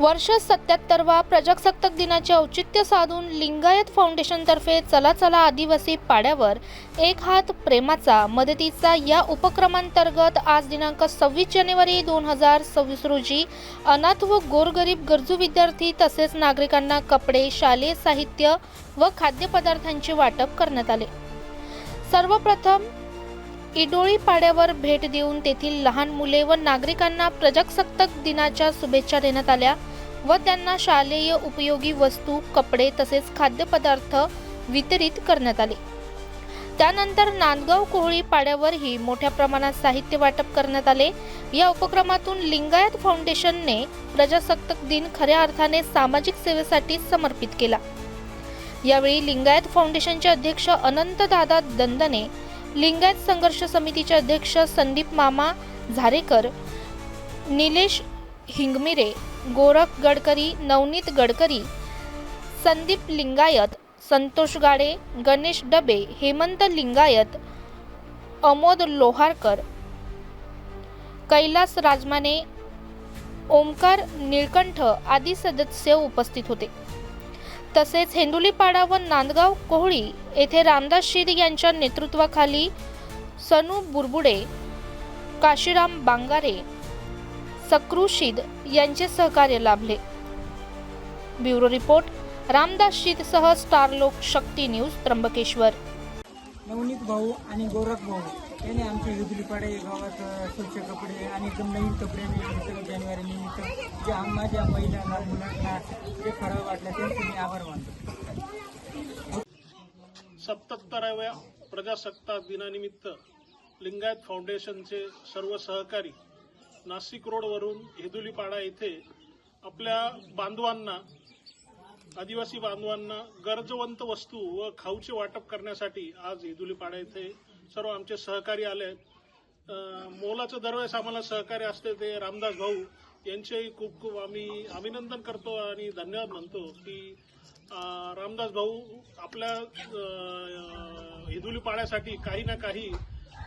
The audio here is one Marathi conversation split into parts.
वर्ष सत्याहत्तरवा प्रजासत्ताक दिनाचे औचित्य साधून लिंगायत फाउंडेशनतर्फे चला चला आदिवासी पाड्यावर एक हात प्रेमाचा मदतीचा या उपक्रमांतर्गत आज दिनांक सव्वीस जानेवारी दोन हजार सव्वीस रोजी अनाथ व गोरगरीब गरजू विद्यार्थी तसेच नागरिकांना कपडे शालेय साहित्य व खाद्यपदार्थांचे वाटप करण्यात आले. सर्वप्रथम इडोळी पाड्यावर भेट देऊन तेथील लहान मुले व नागरिकांना प्रजासत्ताक दिनाच्या शुभेच्छा देण्यात आल्या व त्यांना शालेय उपयोगी वस्तू कपडे तसेच खाद्यपदार्थ वितरित करण्यात आले. त्यानंतर नांदगाव कोहळी पाड्यावरही मोठ्या प्रमाणात साहित्य वाटप करण्यात आले. या उपक्रमातून लिंगायत फाउंडेशनने प्रजासत्ताक दिन खऱ्या अर्थाने सामाजिक सेवेसाठी समर्पित केला. यावेळी लिंगायत फाउंडेशनचे अध्यक्ष अनंत दादा दंदने लिंगायत संघर्ष समितीचे अध्यक्ष संदीप मामा झारेकर निलेश हिंगमिरे गोरख गडकरी नवनीत गडकरी संदीप लिंगायत संतोष गाडे गणेश डबे हेमंत लिंगायत अमोद लोहारकर कैलास राजमाने ओमकार निळकंठ आदी सदस्य उपस्थित होते. तसेच हेंदुलीपाडा व नांदगाव कोहळी येथे रामदास शिर यांच्या नेतृत्वाखाली सनू बुरबुडे काशीराम बांगारे सक्रुशीद यांचे सहकार्य लाभले. ब्युरो रिपोर्ट रामदास शीदसह स्टार लोक शक्ती न्यूज त्र्यंबकेश्वर. नवनीत भाऊ आणि गोरख भाऊ. यांनी आमच्या विजुलीपाडे गावात स्वच्छ कपडे आणि एकदम नवीन कपडे मिळाले जानेवारी निमित्त जे माझ्या महिलांना मुलांना जे खरं वाटलं त्यांचे मी आभार मानतो. सत्याहत्तराव्या प्रजासत्ताक दिनानिमित्त लिंगायत फाउंडेशनचे सर्व सहकारी नाशिक रोडवरून हेदुलीपाडा येथे आपल्या बांधवांना आदिवासी बांधवांना गरजवंत वस्तू व खाऊचे वाटप करण्यासाठी आज हेदुलीपाडा येथे सर्व आमचे सहकारी आले. आहेत मोलाचं दरवेळेस आम्हाला सहकार्य असते ते रामदास भाऊ यांचेही खूप खूप आम्ही अभिनंदन करतो आणि धन्यवाद म्हणतो की रामदास भाऊ आपल्या हिदुली पाड्यासाठी काही ना काही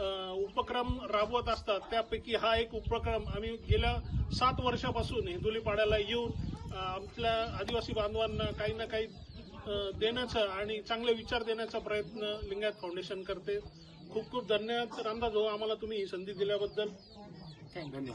उपक्रम राबवत असतात. त्यापैकी हा एक उपक्रम आम्ही गेल्या सात वर्षापासून हिंदुली पाड्याला येऊन आपल्या आदिवासी बांधवांना काही ना काही देण्याचा आणि चांगले विचार देण्याचा प्रयत्न लिंगायत फाउंडेशन करते. खूप खूप धन्यवाद. रामदास भाऊ आम्हाला तुम्ही ही संधी दिल्याबद्दल. थँक्यू